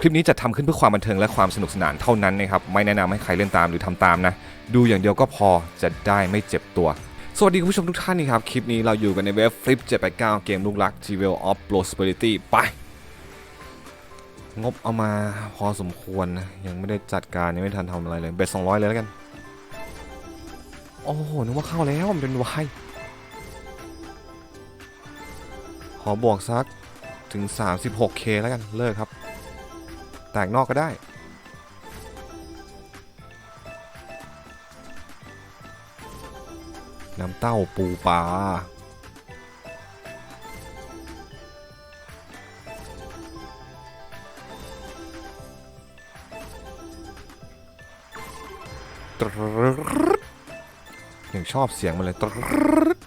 คลิปนี้จะทำขึ้นเพื่อความบันเทิงและความสนุกสนานเท่านั้นนะครับ ไม่แนะนำให้ใครเล่นตามหรือทำตามนะ ดูอย่างเดียวก็พอจะได้ไม่เจ็บตัว สวัสดีคุณผู้ชมทุกท่านนี่ครับ คลิปนี้เราอยู่กันในเว็บ Flip 789 เกมลูกรัก g w e l of Prosperity ไป งบเอามาพอสมควรนะยังไม่ได้จัดการยังไม่ทันทำอะไรเลยเบ็ด200 เลยแล้วกัน โอ้โหนึกว่าเข้าแล้วมันเป็นวายขอบวกสักถึง 36k แล้วกันเลิกครับ แตกนอกก็ได้น้ำเต้าปูปลาตรึดยังชอบเสียงมันเลยตรึด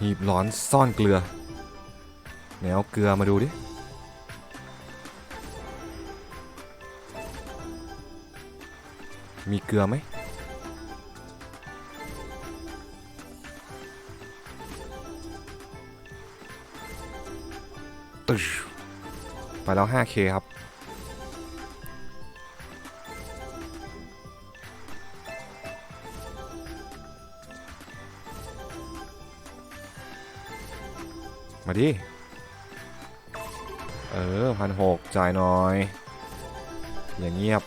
หีบหลอนซ่อนเกลือ แนวเกลือมาดูดิ มีเกลือไหมตึ๊ไปแล้ว 5k ครับ มาดิ เออพันหกจ่ายน่อย อย่างเงียบ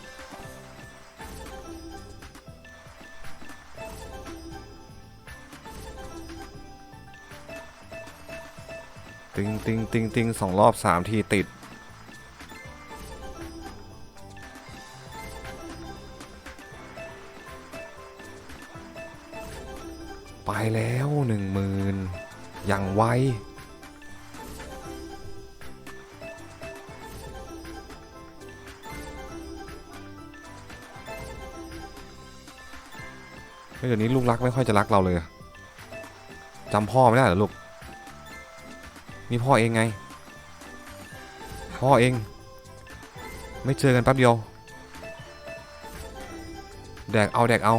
ติงติงติงติงสองรอบสามทีติด ไปแล้วหนึ่งหมื่นอย่างไวเฮ้ยเดี๋ยวนี้ลูกรักไม่ค่อยจะรักเราเลยจำพ่อไม่ได้หรอลูก นี่พ่อเองไง พ่อเอง ไม่เจอกันแป๊บเดียว แดกเอาแดกเอา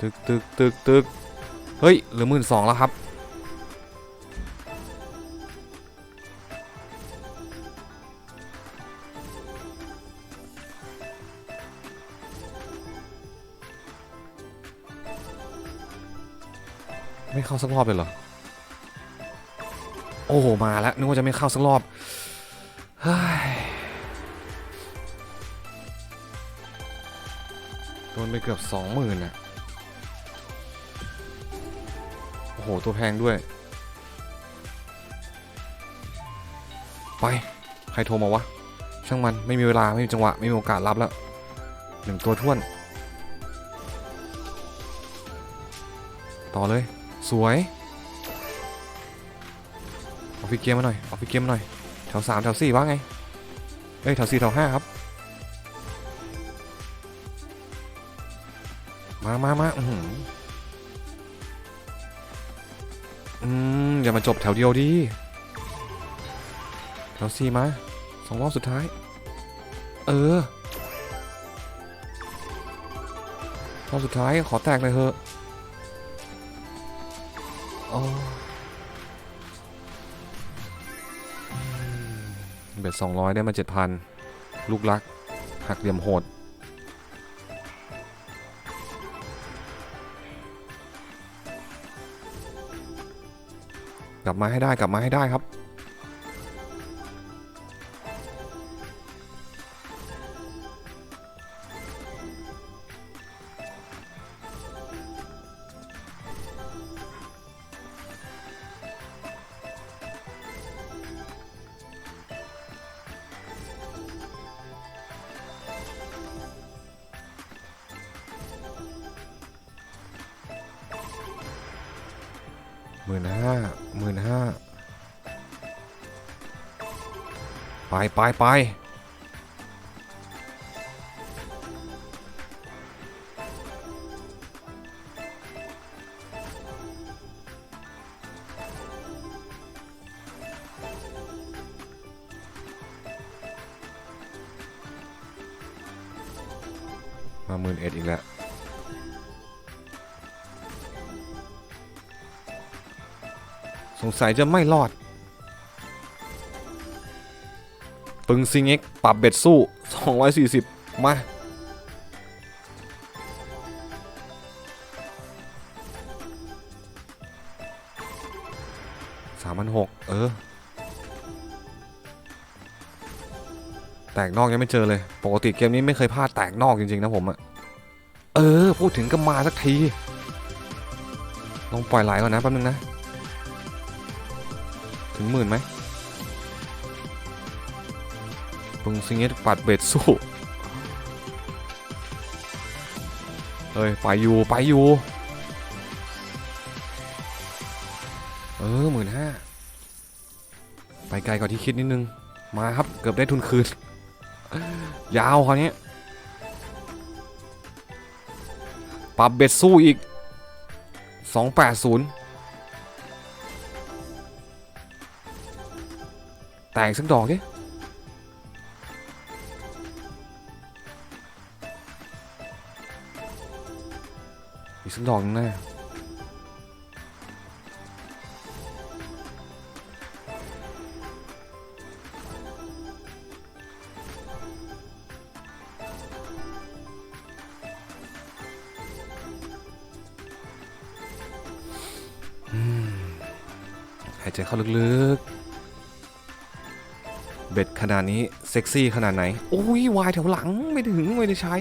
ตึกตึกตึกตึกเฮ้ย เหลือหมื่นสองแล้วครับ ไม่เข้าสักรอบเลยเหรอ โอ้มาแล้วนึกว่าจะไม่เข้าสักรอบโดนไปเกือบสองหมื่นอะโอ้โห ตัวแพงด้วย ไป ใครโทรมาวะ ช่างมันไม่มีเวลา ไม่มีจังหวะ ไม่มีโอกาสรับแล้วหนึ่งตัวท้วน ต่อเลย สวยออกฟิกเกมมาหน่อยออกฟิกเกมมาหน่อยแถวสามแถวสี่ว่าไงเอ้ยแถวสี่แถวห้าครับมามามาอือหืออืมอย่ามาจบแถวเดียวดิแถวสี่มาสองรอบสุดท้าย เออรอบสุดท้ายขอแตกเลยเถอะ อ้เบ็ดสองร้อยได้มาเจ็ดพันลูกลัก หักเหลี่ยมโหด กลับมาให้ได้กลับมาให้ได้ครับ หมื่นห้าหมื่นห้าไปไปไปมาหมื่นเอ็ดอีกแล้ว งสัยจะไม่รอด ปึงซิงเอ็กปรับเบ็ดสู้ 240 มา สามพันหกเออ แตกนอกยังไม่เจอเลย ปกติเกมนี้ไม่เคยพลาดแตกนอกจริง ๆ นะผมอะเออ พูดถึงก็มาสักที ลองปล่อยไหลก่อนนะแป๊บนึงนะ ถึงหมื่นไหมปึงซิงเก็ตปัดเบ็ดสู้ เฮ้ย ไปอยู่ ไปอยู่ เออหมื่นห้าไปไกลกว่าที่คิดนิดนึง มาครับ เกือบได้ทุนคืน ยาวคราวนี้ปรับเบ็ดสู้อีก 280 แตกสักดอกดิอีกสักดอกนึงแน่หายใจเข้าลึกๆ เบ็ดขนาดนี้ เซ็กซี่ขนาดไหน โอ้ยวายแถวหลังไม่ถึงไม่ได้ใช้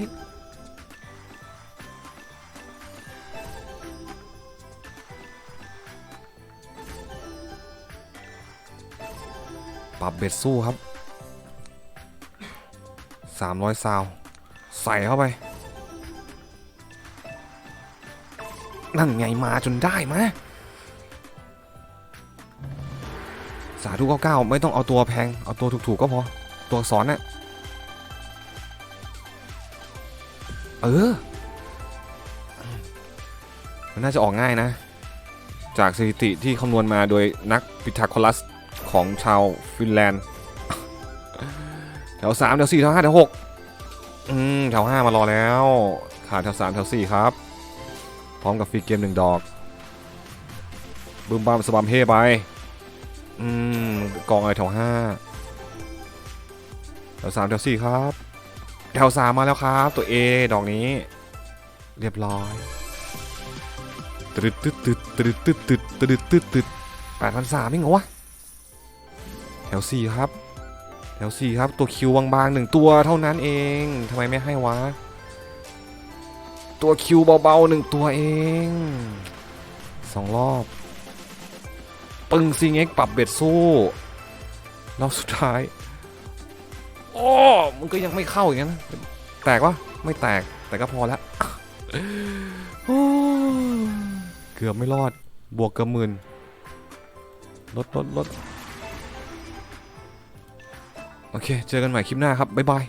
ปรับเบ็ดสู้ครับ 300ซาว ใส่เข้าไป นั่นไงมาจนได้มา สาธุเก้าไม่ต้องเอาตัวแพง เอาตัวถูกๆก็พอ ตัวสอักษรน่ะ เออ มันน่าจะออกง่ายนะ จากสถิติที่คำนวณมาโดยนักพิทาโคลัสของชาวฟินแลนด์ แถวสามแถวสี่แถวห้าแถวหกอืมแถวห้ามารอแล้ว ขาดแถวสามแถวสี่ครับ พร้อมกับฟรีเกมหนึ่งดอกบึมบามสบัมเฮไป อืมกองอะไรแถวห้าแถวสามแถวสี่ครับ แถวสามมาแล้วครับ ตัว A ดอกนี้ เรียบร้อยตึดตึดตึดตึดตึดตึดตึดตึดตึดแปดพันสามนี่เหรอวะแถวสี่ครับ แถวสี่ครับ ตัวคิวบางๆหนึ่งตัวเท่านั้นเองทำไมไม่ให้วะ ตัวคิวเบาๆหนึ่งตัวเองสองรอบ ปึงซิงเอ็กปรับเบ็ดสู้รอบสุดท้ายโอ้มันก็ยังไม่เข้าอย่างนั้นแตกวะไม่แตกแต่ก็พอแล้วเกือบไม่รอดบวกเกับหมื่นลดลดลดโอเค เจอกันใหม่คลิปหน้าครับ บ๊ายบาย